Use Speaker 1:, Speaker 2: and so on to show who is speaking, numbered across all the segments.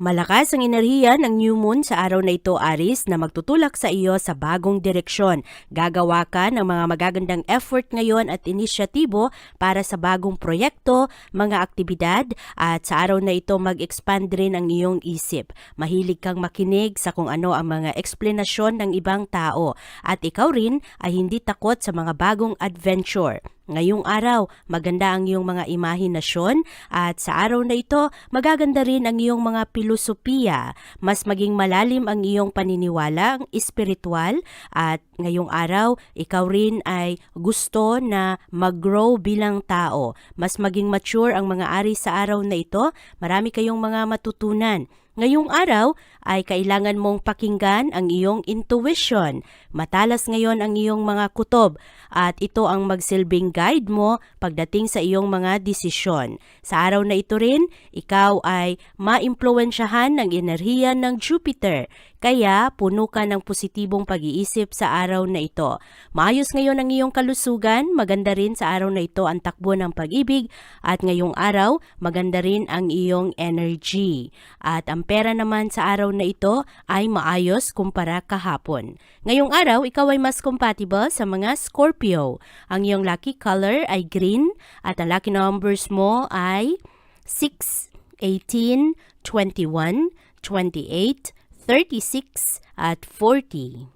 Speaker 1: Malakas ang enerhiya ng new moon sa araw na ito, Aris, na magtutulak sa iyo sa bagong direksyon. Gagawa ka ng mga magagandang effort ngayon at inisyatibo para sa bagong proyekto, mga aktibidad, at sa araw na ito mag-expand rin ang iyong isip. Mahilig kang makinig sa kung ano ang mga eksplenasyon ng ibang tao at ikaw rin ay hindi takot sa mga bagong adventure. Ngayong araw, maganda ang iyong mga imahinasyon at sa araw na ito, magaganda rin ang iyong mga pilosopiya. Mas maging malalim ang iyong paniniwala, ang espiritual at ngayong araw, ikaw rin ay gusto na mag-grow bilang tao. Mas maging mature ang mga ari sa araw na ito, marami kayong mga matutunan. Ngayong araw ay kailangan mong pakinggan ang iyong intuition. Matalas ngayon ang iyong mga kutob at ito ang magsilbing guide mo pagdating sa iyong mga desisyon. Sa araw na ito rin, ikaw ay maimpluwensyahan ng enerhiya ng Jupiter. Kaya puno ka ng positibong pag-iisip sa araw na ito. Maayos ngayon ang iyong kalusugan, maganda rin sa araw na ito ang takbo ng pag-ibig at ngayong araw maganda rin ang iyong energy. At ang pera naman sa araw na ito ay maayos kumpara kahapon. Ngayong araw, ikaw ay mas compatible sa mga Scorpio. Ang iyong lucky color ay green at ang lucky numbers mo ay 6, 18, 21, 28, 36 at 40.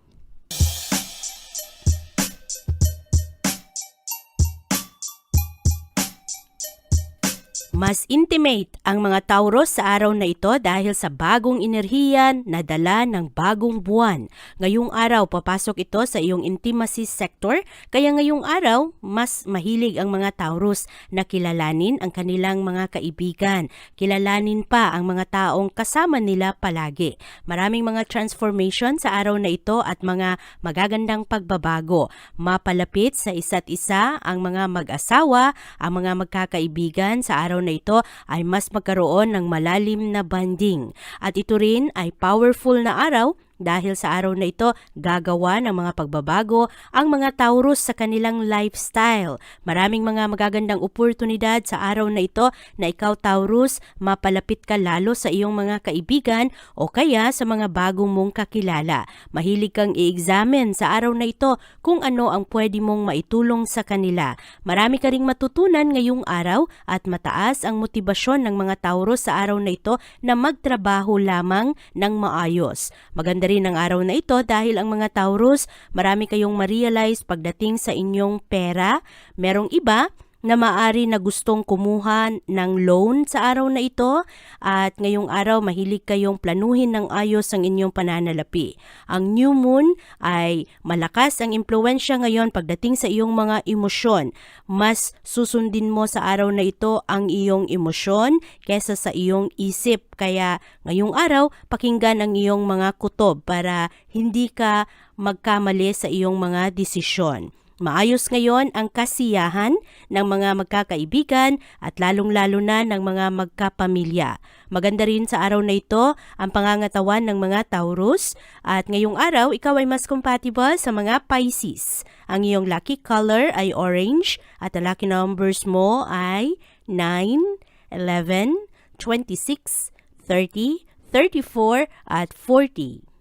Speaker 1: Mas intimate ang mga Taurus sa araw na ito dahil sa bagong enerhiya na dala ng bagong buwan. Ngayong araw, papasok ito sa iyong intimacy sector, kaya ngayong araw, mas mahilig ang mga Taurus na kilalanin ang kanilang mga kaibigan. Kilalanin pa ang mga taong kasama nila palagi. Maraming mga transformation sa araw na ito at mga magagandang pagbabago. Mapalapit sa isa't isa ang mga mag-asawa, ang mga magkakaibigan sa araw na ito ay mas magkaroon ng malalim na banding. At ito rin ay powerful na araw dahil sa araw na ito, gagawa ng mga pagbabago ang mga Taurus sa kanilang lifestyle. Maraming mga magagandang oportunidad sa araw na ito na ikaw Taurus, mapalapit ka lalo sa iyong mga kaibigan o kaya sa mga bagong mong kakilala. Mahilig kang i-examine sa araw na ito kung ano ang pwede mong maitulong sa kanila. Marami ka ring matutunan ngayong araw at mataas ang motibasyon ng mga Taurus sa araw na ito na magtrabaho lamang ng maayos. Maganda rin ang araw na ito dahil ang mga Taurus, marami kayong ma-realize pagdating sa inyong pera. Merong iba na maari na gustong kumuha ng loan sa araw na ito at ngayong araw mahilig kayong planuhin ng ayos ang inyong pananalapi. Ang new moon ay malakas ang impluensya ngayon pagdating sa iyong mga emosyon. Mas susundin mo sa araw na ito ang iyong emosyon kesa sa iyong isip. Kaya ngayong araw, pakinggan ang iyong mga kutob para hindi ka magkamali sa iyong mga desisyon. Maayos ngayon ang kasiyahan ng mga magkakaibigan at lalong-lalo na ng mga magkapamilya. Maganda rin sa araw na ito ang pangangatawan ng mga Taurus at ngayong araw ikaw ay mas compatible sa mga Pisces. Ang iyong lucky color ay orange at ang lucky numbers mo ay 9, 11, 26, 30, 34 at 40.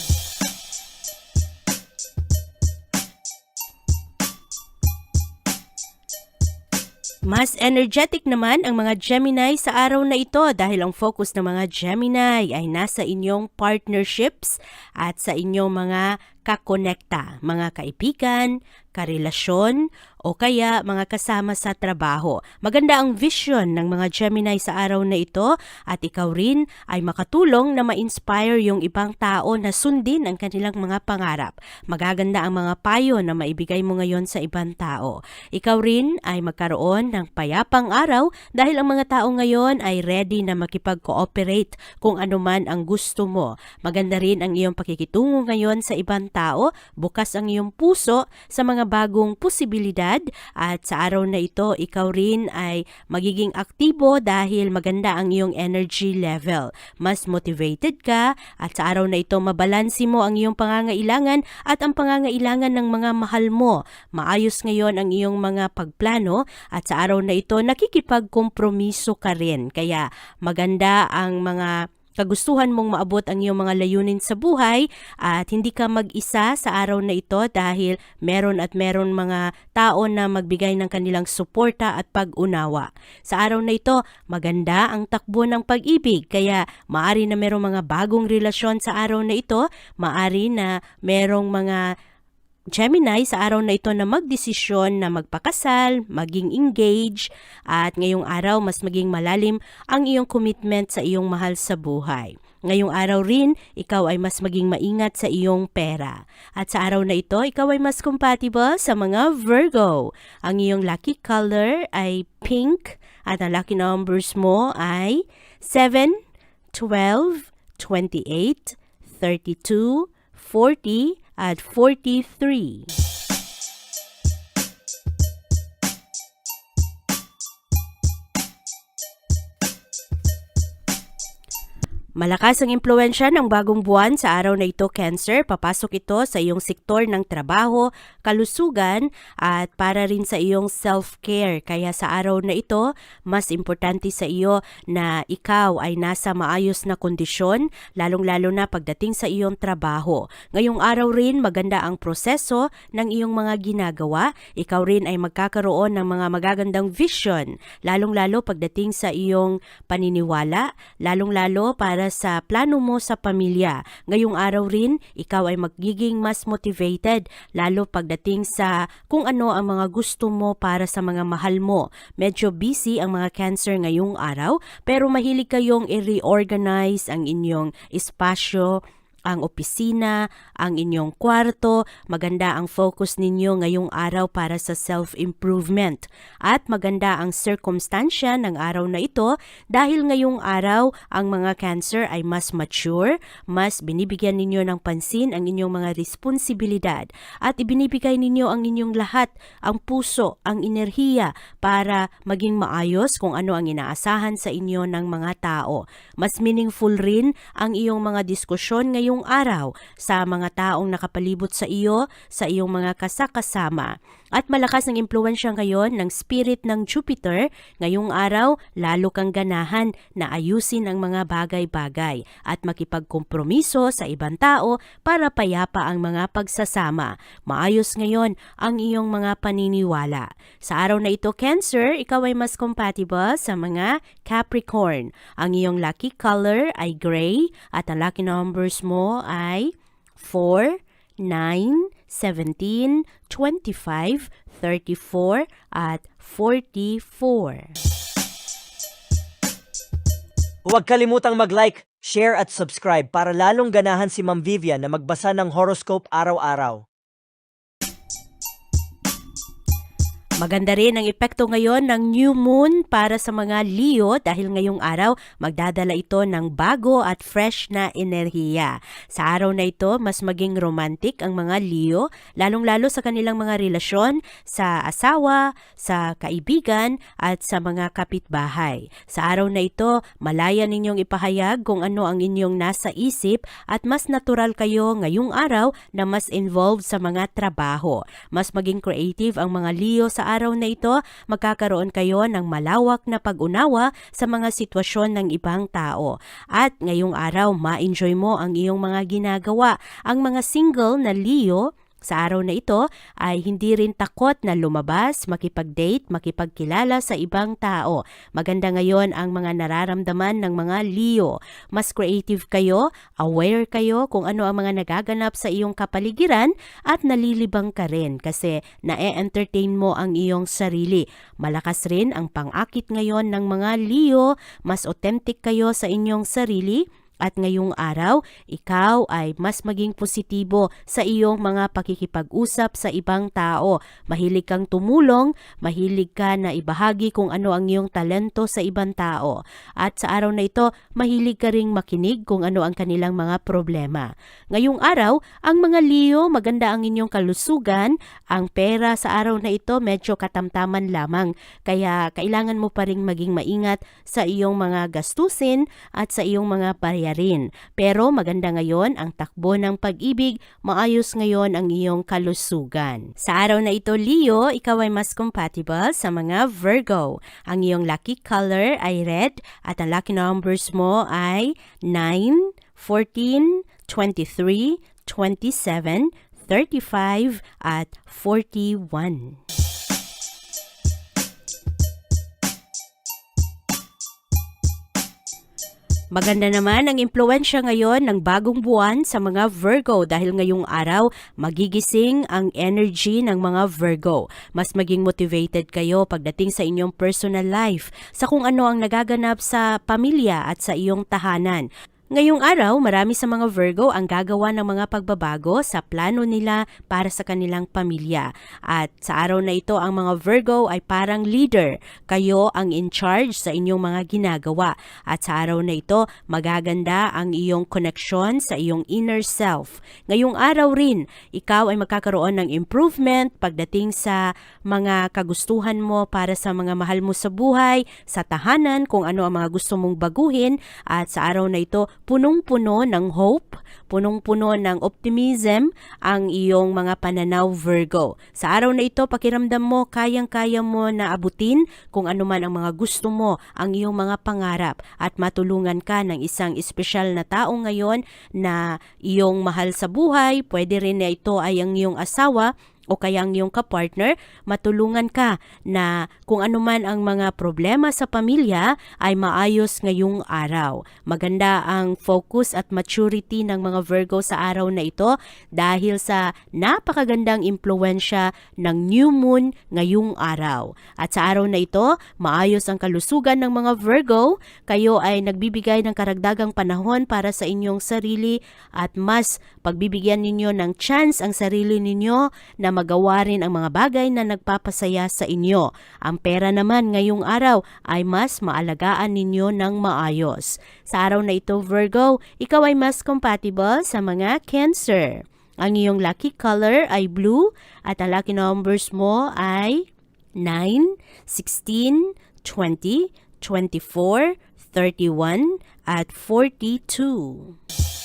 Speaker 1: Mas energetic naman ang mga Gemini sa araw na ito dahil ang focus ng mga Gemini ay nasa inyong partnerships at sa inyong mga kakonekta, mga kaibigan, karelasyon, o kaya mga kasama sa trabaho. Maganda ang vision ng mga Gemini sa araw na ito at ikaw rin ay makatulong na ma-inspire yung ibang tao na sundin ang kanilang mga pangarap. Magaganda ang mga payo na maibigay mo ngayon sa ibang tao. Ikaw rin ay magkaroon ng payapang araw dahil ang mga tao ngayon ay ready na makipag-cooperate kung ano man ang gusto mo. Maganda rin ang iyong pakikitungo ngayon sa ibang tao, bukas ang iyong puso sa mga bagong posibilidad at sa araw na ito ikaw rin ay magiging aktibo dahil maganda ang iyong energy level. Mas motivated ka at sa araw na ito mabalansi mo ang iyong pangangailangan at ang pangangailangan ng mga mahal mo. Maayos ngayon ang iyong mga pagplano at sa araw na ito nakikipagkompromiso ka rin. Kaya maganda ang mga kagustuhan mong maabot ang iyong mga layunin sa buhay at hindi ka mag-isa sa araw na ito dahil meron at meron mga tao na magbigay ng kanilang suporta at pag-unawa. Sa araw na ito, maganda ang takbo ng pag-ibig kaya maari na merong mga bagong relasyon sa araw na ito, maari na merong mga Gemini sa araw na ito na magdesisyon na magpakasal, maging engage, at ngayong araw mas maging malalim ang iyong commitment sa iyong mahal sa buhay. Ngayong araw rin, ikaw ay mas maging maingat sa iyong pera. At sa araw na ito, ikaw ay mas compatible sa mga Virgo. Ang iyong lucky color ay pink at ang lucky numbers mo ay 7, 12, 28, 32, 40, at 43. Malakas ang impluensya ng bagong buwan sa araw na ito, Cancer. Papasok ito sa iyong sektor ng trabaho, kalusugan, at para rin sa iyong self-care. Kaya sa araw na ito, mas importante sa iyo na ikaw ay nasa maayos na kondisyon, lalong-lalo na pagdating sa iyong trabaho. Ngayong araw rin, maganda ang proseso ng iyong mga ginagawa. Ikaw rin ay magkakaroon ng mga magagandang vision, lalong-lalo pagdating sa iyong paniniwala, lalong-lalo para sa plano mo sa pamilya. Ngayong araw rin, ikaw ay magiging mas motivated, lalo pagdating sa kung ano ang mga gusto mo para sa mga mahal mo. Medyo busy ang mga cancer ngayong araw, pero mahilig kayong i-reorganize ang inyong espasyo, ang opisina, ang inyong kwarto, maganda ang focus ninyo ngayong araw para sa self-improvement. At maganda ang circumstansya ng araw na ito dahil ngayong araw ang mga cancer ay mas mature, mas binibigyan ninyo ng pansin ang inyong mga responsibilidad at ibinibigay ninyo ang inyong lahat, ang puso, ang enerhiya para maging maayos kung ano ang inaasahan sa inyo ng mga tao. Mas meaningful rin ang iyong mga diskusyon ngayong araw sa mga taong nakapalibot sa iyo, sa iyong mga kasakasama. At malakas ang impluensya ngayon ng spirit ng Jupiter, ngayong araw lalo kang ganahan na ayusin ang mga bagay-bagay at makipagkompromiso sa ibang tao para payapa ang mga pagsasama. Maayos ngayon ang iyong mga paniniwala. Sa araw na ito, Cancer, ikaw ay mas compatible sa mga Capricorn. Ang iyong lucky color ay gray at ang lucky numbers mo ay 4, 9, 17, 25, 34, at 44.
Speaker 2: Huwag kalimutang mag-like, share at subscribe para lalong ganahan si Ma'am Vivian na magbasa ng horoscope araw-araw.
Speaker 1: Maganda rin ang epekto ngayon ng new moon para sa mga Leo dahil ngayong araw magdadala ito ng bago at fresh na enerhiya. Sa araw na ito, mas maging romantic ang mga Leo, lalong-lalo sa kanilang mga relasyon sa asawa, sa kaibigan at sa mga kapitbahay. Sa araw na ito, malaya ninyong ipahayag kung ano ang inyong nasa isip at mas natural kayo ngayong araw na mas involved sa mga trabaho. Mas maging creative ang mga Leo sa araw na ito, magkakaroon kayo ng malawak na pag-unawa sa mga sitwasyon ng ibang tao. At ngayong araw, ma-enjoy mo ang iyong mga ginagawa. Ang mga single na Leo, Sa araw na ito ay hindi rin takot na lumabas, makipag-date, makipagkilala sa ibang tao. Maganda ngayon ang mga nararamdaman ng mga Leo. Mas creative kayo, aware kayo kung ano ang mga nagaganap sa iyong kapaligiran at nalilibang ka rin kasi na-entertain mo ang iyong sarili. Malakas rin ang pang-akit ngayon ng mga Leo, mas authentic kayo sa inyong sarili at ngayong araw, ikaw ay mas maging positibo sa iyong mga pakikipag-usap sa ibang tao. Mahilig kang tumulong, mahilig ka na ibahagi kung ano ang iyong talento sa ibang tao. At sa araw na ito, mahilig ka ring makinig kung ano ang kanilang mga problema. Ngayong araw, ang mga Leo, maganda ang inyong kalusugan. Ang pera sa araw na ito medyo katamtaman lamang. Kaya kailangan mo pa ring maging maingat sa iyong mga gastusin at sa iyong mga bayarin. Pero maganda ngayon ang takbo ng pag-ibig, maayos ngayon ang iyong kalusugan. Sa araw na ito, Leo, ikaw ay mas compatible sa mga Virgo. Ang iyong lucky color ay red at ang lucky numbers mo ay 9, 14, 23, 27, 35 at 41. Maganda naman ang impluensya ngayon ng bagong buwan sa mga Virgo dahil ngayong araw magigising ang energy ng mga Virgo. Mas maging motivated kayo pagdating sa inyong personal life, sa kung ano ang nagaganap sa pamilya at sa iyong tahanan. Ngayong araw, marami sa mga Virgo ang gagawa ng mga pagbabago sa plano nila para sa kanilang pamilya. At sa araw na ito, ang mga Virgo ay parang leader. Kayo ang in charge sa inyong mga ginagawa. At sa araw na ito, magaganda ang iyong connection sa iyong inner self. Ngayong araw rin, ikaw ay magkakaroon ng improvement pagdating sa mga kagustuhan mo para sa mga mahal mo sa buhay, sa tahanan, kung ano ang mga gusto mong baguhin. At sa araw na ito, punong-puno ng hope, punong-puno ng optimism ang iyong mga pananaw Virgo. Sa araw na ito, pakiramdam mo, kayang-kaya mo na abutin kung ano man ang mga gusto mo, ang iyong mga pangarap at matulungan ka ng isang espesyal na tao ngayon na iyong mahal sa buhay, pwede rin na ito ay ang iyong asawa o kaya ang iyong kapartner, matulungan ka na kung ano man ang mga problema sa pamilya ay maayos ngayong araw. Maganda ang focus at maturity ng mga Virgo sa araw na ito dahil sa napakagandang impluensya ng new moon ngayong araw. At sa araw na ito, maayos ang kalusugan ng mga Virgo. Kayo ay nagbibigay ng karagdagang panahon para sa inyong sarili at mas pagbibigyan ninyo ng chance ang sarili ninyo na magawa rin ang mga bagay na nagpapasaya sa inyo. Ang pera naman ngayong araw ay mas maalagaan ninyo ng maayos. Sa araw na ito, Virgo, ikaw ay mas compatible sa mga Cancer. Ang iyong lucky color ay blue at ang lucky numbers mo ay 9, 16, 20, 24, 31 at 42.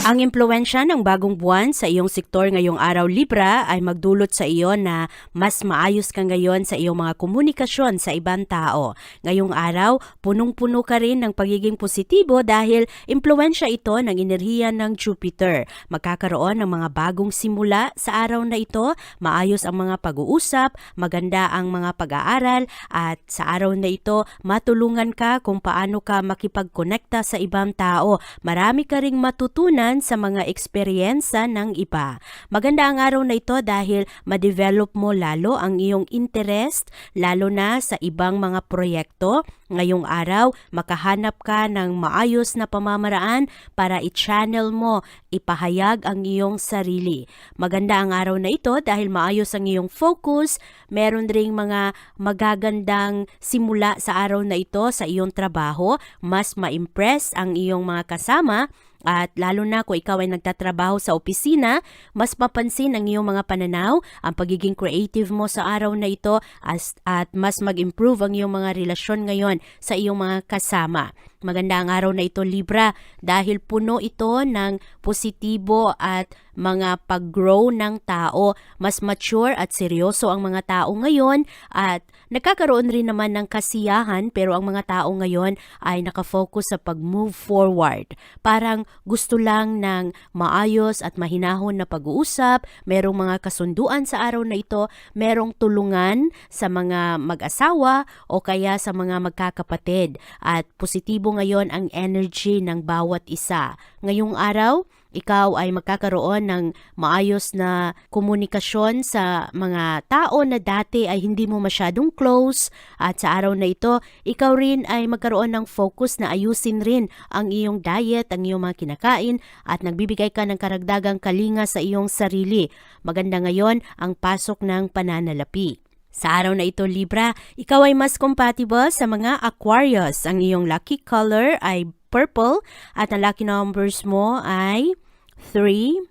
Speaker 1: Ang impluensya ng bagong buwan sa iyong sektor ngayong araw Libra ay magdulot sa iyo na mas maayos ka ngayon sa iyong mga komunikasyon sa ibang tao. Ngayong araw, punong-puno ka rin ng pagiging positibo dahil impluensya ito ng enerhiya ng Jupiter. Magkakaroon ng mga bagong simula sa araw na ito, maayos ang mga pag-uusap, maganda ang mga pag-aaral at sa araw na ito, matulungan ka kung paano ka makipagkonekta sa ibang tao. Marami ka ring matutunan sa mga eksperyensa ng iba. Maganda ang araw na ito dahil ma-develop mo lalo ang iyong interest, lalo na sa ibang mga proyekto. Ngayong araw, makahanap ka ng maayos na pamamaraan para i-channel mo, ipahayag ang iyong sarili. Maganda ang araw na ito dahil maayos ang iyong focus, meron ring mga magagandang simula sa araw na ito sa iyong trabaho, mas ma-impress ang iyong mga kasama, at lalo na kung ikaw ay nagtatrabaho sa opisina, mas mapansin ang iyong mga pananaw, ang pagiging creative mo sa araw na ito as, at mas mag-improve ang iyong mga relasyon ngayon sa iyong mga kasama. Maganda ang araw na ito Libra dahil puno ito ng positibo at mga pag-grow ng tao. Mas mature at seryoso ang mga tao ngayon at nagkakaroon rin naman ng kasiyahan pero ang mga tao ngayon ay nakafocus sa pag-move forward. Parang gusto lang ng maayos at mahinahon na pag-uusap, merong mga kasunduan sa araw na ito, merong tulungan sa mga mag-asawa o kaya sa mga magkakapatid at positibo ngayon ang energy ng bawat isa. Ngayong araw, ikaw ay magkakaroon ng maayos na komunikasyon sa mga tao na dati ay hindi mo masyadong close at sa araw na ito, ikaw rin ay magkaroon ng focus na ayusin rin ang iyong diet, ang iyong mga kinakain at nagbibigay ka ng karagdagang kalinga sa iyong sarili. Maganda ngayon ang pasok ng pananalapi. Sa araw na ito, Libra, ikaw ay mas compatible sa mga Aquarius. Ang iyong lucky color ay purple at ang lucky numbers mo ay 3,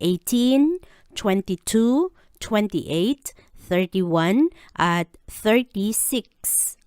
Speaker 1: 18, 22, 28, 31, at 36.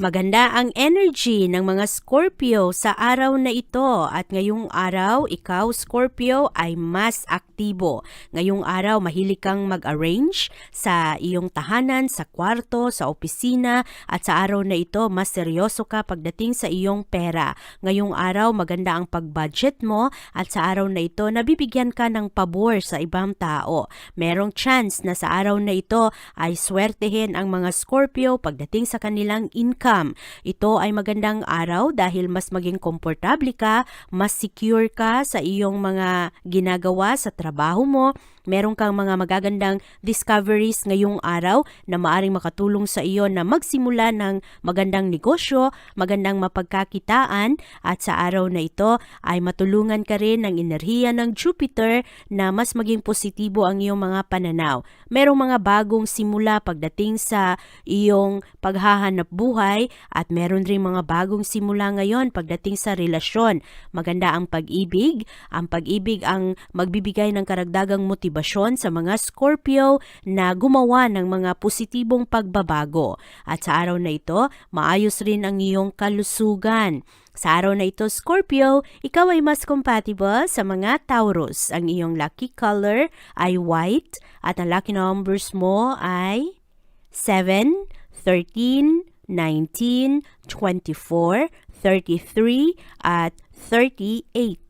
Speaker 1: Maganda ang energy ng mga Scorpio sa araw na ito at ngayong araw, ikaw Scorpio ay mas aktibo. Ngayong araw, mahilig kang mag-arrange sa iyong tahanan, sa kwarto, sa opisina at sa araw na ito, mas seryoso ka pagdating sa iyong pera. Ngayong araw, maganda ang pag-budget mo at sa araw na ito, nabibigyan ka ng pabor sa ibang tao. Merong chance na sa araw na ito ay swertehin ang mga Scorpio pagdating sa kanilang income. Ito ay magandang araw dahil mas maging komportable ka, mas secure ka sa iyong mga ginagawa sa trabaho mo, meron kang mga magagandang discoveries ngayong araw na maaring makatulong sa iyo na magsimula ng magandang negosyo, magandang mapagkakitaan at sa araw na ito ay matulungan ka rin ng enerhiya ng Jupiter na mas maging positibo ang iyong mga pananaw. Merong mga bagong simula pagdating sa iyong paghahanap buhay at meron rin mga bagong simula ngayon pagdating sa relasyon. Maganda ang pag-ibig. Ang pag-ibig ang magbibigay ng karagdagang motibasyon sa mga Scorpio na gumawa ng mga positibong pagbabago. At sa araw na ito, maayos rin ang iyong kalusugan. Sa araw na ito, Scorpio, ikaw ay mas compatible sa mga Taurus. Ang iyong lucky color ay white at ang lucky numbers mo ay 7, 13, 19, 24, 33, at 38.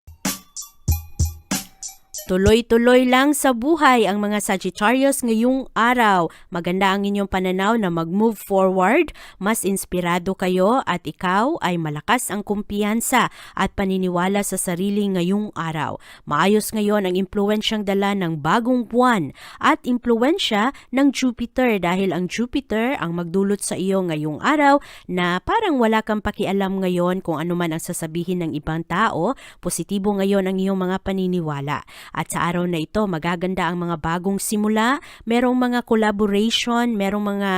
Speaker 1: Tuloy-tuloy lang sa buhay ang mga Sagittarius ngayong araw. Maganda ang inyong pananaw na mag-move forward, mas inspirado kayo at ikaw ay malakas ang kumpiyansa at paniniwala sa sarili ngayong araw. Maayos ngayon ang impluensyang dala ng bagong buwan at impluensya ng Jupiter dahil ang Jupiter ang magdulot sa iyo ngayong araw na parang wala kang pakialam ngayon kung ano man ang sasabihin ng ibang tao, positibo ngayon ang iyong mga paniniwala. At sa araw na ito, magaganda ang mga bagong simula, merong mga collaboration, merong mga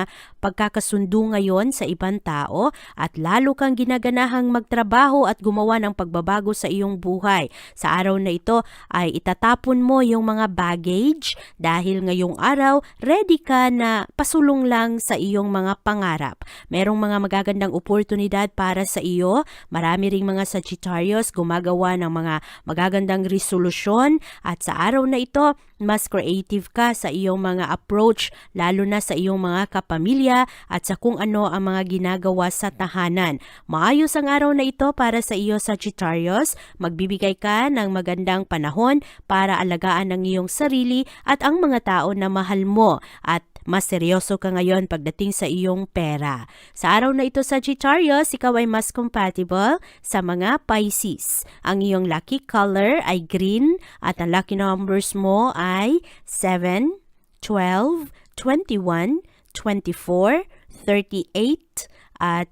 Speaker 1: pagkakasundo ngayon sa ibang tao at lalo kang ginaganahang magtrabaho at gumawa ng pagbabago sa iyong buhay. Sa araw na ito ay itatapon mo yung mga baggage dahil ngayong araw ready ka na pasulong lang sa iyong mga pangarap. Merong mga magagandang oportunidad para sa iyo. Marami ring mga Sagittarius gumagawa ng mga magagandang resolusyon at sa araw na ito, mas creative ka sa iyong mga approach lalo na sa iyong mga kapamilya at sa kung ano ang mga ginagawa sa tahanan. Maayos ang araw na ito para sa iyo Sagittarius. Magbibigay ka ng magandang panahon para alagaan ang iyong sarili at ang mga tao na mahal mo at mas seryoso ka ngayon pagdating sa iyong pera. Sa araw na ito Sagittarius, ikaw ay mas compatible sa mga Pisces. Ang iyong lucky color ay green at ang lucky numbers mo ay 7, 12, 21, 24, 38, at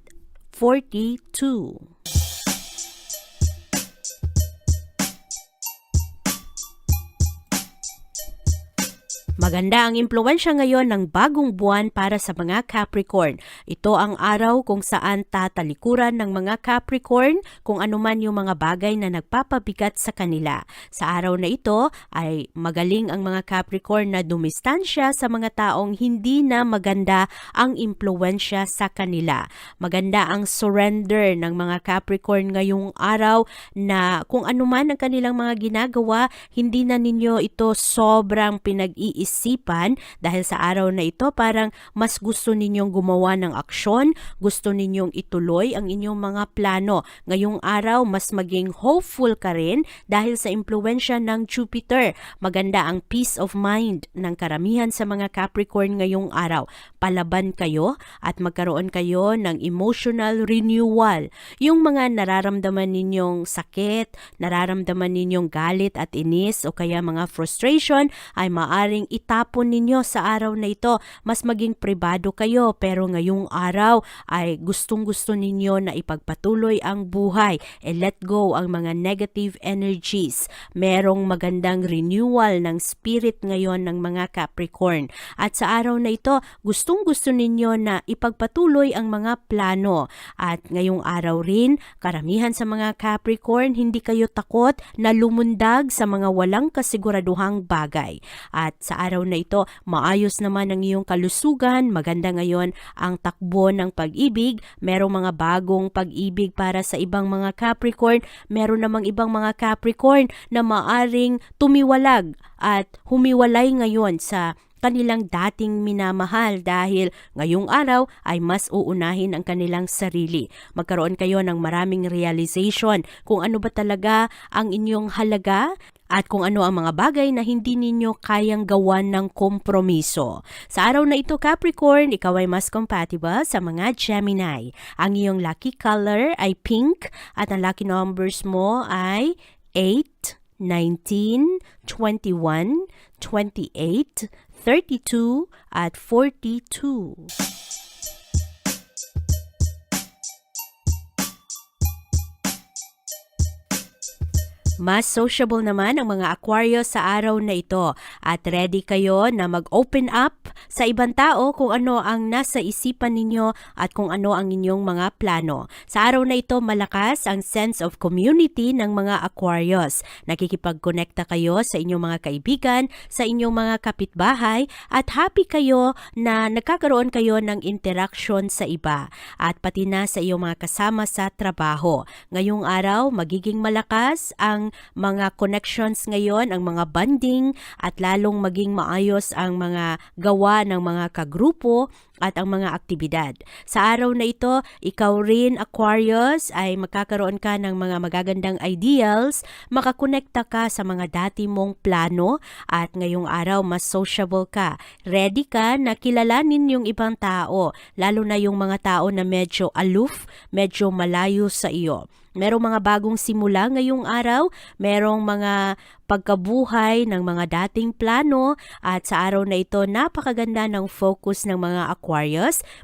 Speaker 1: 42. Maganda ang impluensya ngayon ng bagong buwan para sa mga Capricorn. Ito ang araw kung saan tatalikuran ng mga Capricorn kung anuman yung mga bagay na nagpapabigat sa kanila. Sa araw na ito ay magaling ang mga Capricorn na dumistansya sa mga taong hindi na maganda ang impluensya sa kanila. Maganda ang surrender ng mga Capricorn ngayong araw na kung anuman ang kanilang mga ginagawa, hindi na ninyo ito sobrang pinag-iisipan dahil sa araw na ito parang mas gusto ninyong gumawa ng aksyon, gusto ninyong ituloy ang inyong mga plano. Ngayong araw, mas maging hopeful ka rin dahil sa impluensya ng Jupiter. Maganda ang peace of mind ng karamihan sa mga Capricorn ngayong araw. Palaban kayo at magkaroon kayo ng emotional renewal. Yung mga nararamdaman ninyong sakit, nararamdaman ninyong galit at inis o kaya mga frustration ay maaring itapon ninyo sa araw na ito. Mas maging pribado kayo pero ngayong araw ay gustong gusto ninyo na ipagpatuloy ang buhay. E let go ang mga negative energies. Merong magandang renewal ng spirit ngayon ng mga Capricorn. At sa araw na ito, gustong gusto ninyo na ipagpatuloy ang mga plano. At ngayong araw rin, karamihan sa mga Capricorn, hindi kayo takot na lumundag sa mga walang kasiguraduhang bagay. At sa araw na ito, maayos naman ang iyong kalusugan, maganda ngayon ang takbo ng pag-ibig, merong mga bagong pag-ibig para sa ibang mga Capricorn, meron namang ibang mga Capricorn na maaring tumiwalag at humiwalay ngayon sa kanilang dating minamahal dahil ngayong araw ay mas uunahin ang kanilang sarili. Magkaroon kayo ng maraming realization kung ano ba talaga ang inyong halaga at kung ano ang mga bagay na hindi ninyo kayang gawan ng kompromiso. Sa araw na ito, Capricorn, ikaw ay mas compatible sa mga Gemini. Ang iyong lucky color ay pink at ang lucky numbers mo ay 8, 19, 21, 28, 32, at 42. Mas sociable naman ang mga Aquarius sa araw na ito. At ready kayo na mag-open up sa ibang tao kung ano ang nasa isipan ninyo at kung ano ang inyong mga plano. Sa araw na ito, malakas ang sense of community ng mga Aquarius. Nakikipag-connecta kayo sa inyong mga kaibigan, sa inyong mga kapitbahay at happy kayo na nagkakaroon kayo ng interaction sa iba at pati na sa iyong mga kasama sa trabaho. Ngayong araw, magiging malakas ang mga connections ngayon, ang mga bonding at lalong maging maayos ang mga gawa ng mga kagrupo at ang mga aktibidad. Sa araw na ito, ikaw rin Aquarius ay magkakaroon ka ng mga magagandang ideals, makakonekta ka sa mga dati mong plano at ngayong araw mas sociable ka. Ready ka na kilalanin yung ibang tao, lalo na yung mga tao na medyo aloof, medyo malayo sa iyo. Merong mga bagong simula ngayong araw, merong mga pagkabuhay ng mga dating plano at sa araw na ito napakaganda ng focus ng mga Aquarius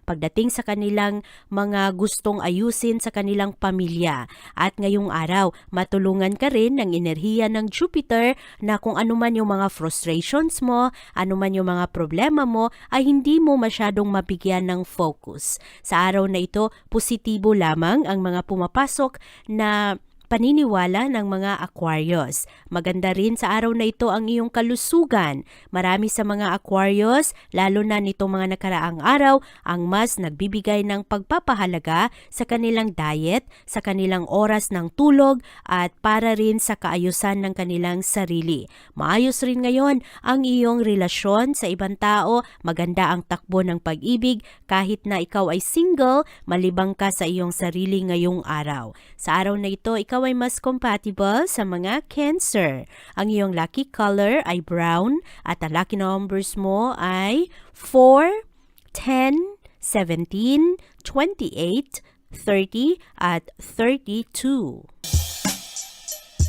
Speaker 1: pagdating sa kanilang mga gustong ayusin sa kanilang pamilya. At ngayong araw, matulungan ka rin ng enerhiya ng Jupiter na kung ano man yung mga frustrations mo, ano man yung mga problema mo, ay hindi mo masyadong mabigyan ng focus. Sa araw na ito, positibo lamang ang mga pumapasok na paniniwala ng mga Aquarius. Maganda rin sa araw na ito ang iyong kalusugan. Marami sa mga Aquarius, lalo na nitong mga nakaraang araw, ang mas nagbibigay ng pagpapahalaga sa kanilang diet, sa kanilang oras ng tulog, at para rin sa kaayusan ng kanilang sarili. Maayos rin ngayon ang iyong relasyon sa ibang tao, maganda ang takbo ng pag-ibig kahit na ikaw ay single, malibang ka sa iyong sarili ngayong araw. Sa araw na ito, ikaw ay mas compatible sa mga Cancer. Ang iyong lucky color ay brown at ang lucky numbers mo ay 4, 10, 17, 28, 30 at 32.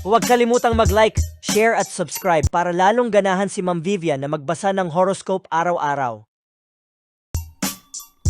Speaker 2: Huwag kalimutang mag-like, share at subscribe para lalong ganahan si Ma'am Vivian na magbasa ng horoscope araw-araw.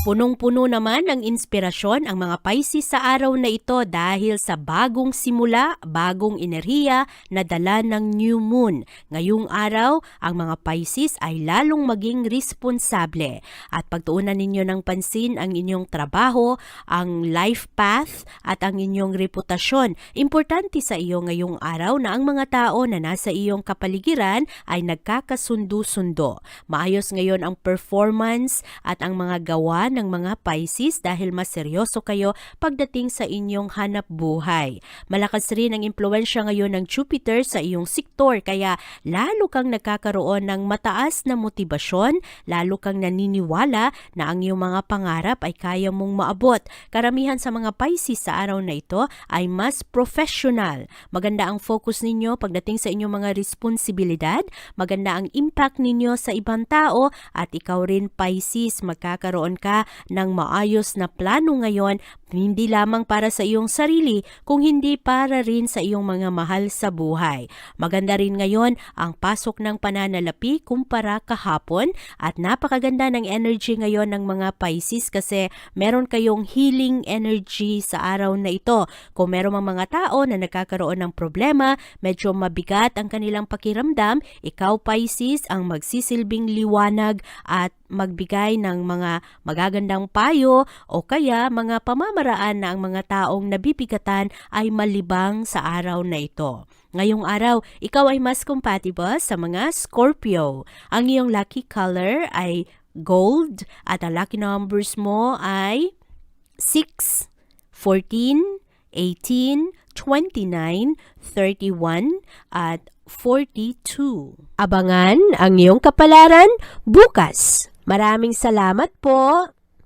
Speaker 1: Punong-puno naman ng inspirasyon ang mga Pisces sa araw na ito dahil sa bagong simula, bagong enerhiya na dala ng new moon. Ngayong araw, ang mga Pisces ay lalong maging responsable at pagtuunan ninyo ng pansin ang inyong trabaho, ang life path at ang inyong reputasyon. Importante sa iyo ngayong araw na ang mga tao na nasa iyong kapaligiran ay nagkakasundo-sundo. Maayos ngayon ang performance at ang mga gawa ng mga Pisces dahil mas seryoso kayo pagdating sa inyong hanap buhay. Malakas rin ang impluensya ngayon ng Jupiter sa iyong sektor kaya lalo kang nagkakaroon ng mataas na motibasyon, lalo kang naniniwala na ang iyong mga pangarap ay kaya mong maabot. Karamihan sa mga Pisces sa araw na ito ay mas professional. Maganda ang focus ninyo pagdating sa inyong mga responsibilidad, maganda ang impact ninyo sa ibang tao at ikaw rin Pisces magkakaroon ka ng maayos na plano ngayon hindi lamang para sa iyong sarili kung hindi para rin sa iyong mga mahal sa buhay. Maganda rin ngayon ang pasok ng pananalapi kumpara kahapon at napakaganda ng energy ngayon ng mga Pisces kasi meron kayong healing energy sa araw na ito. Kung meron mang mga tao na nagkakaroon ng problema, medyo mabigat ang kanilang pakiramdam, ikaw Pisces ang magsisilbing liwanag at magbigay ng mga magagandang payo o kaya mga pamamaraan na ang mga taong nabibigatan ay malibang sa araw na ito. Ngayong araw, ikaw ay mas compatible sa mga Scorpio. Ang iyong lucky color ay gold at ang lucky numbers mo ay 6, 14, 18, 29, 31 at 42. Abangan ang iyong kapalaran bukas. Maraming salamat po.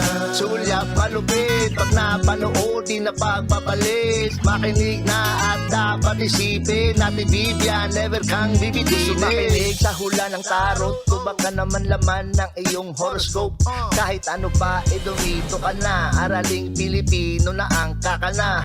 Speaker 3: Una Sulyap malupit Pag napanood, di na pagpapalit Makinig na at dapat isipin Ate Vivian, never kang bibitinin Makinig sa hula ng tarot Tubag ka naman laman ng iyong horoscope. Kahit ano pa, eh dumito ka na. Araling Pilipino na ang kakana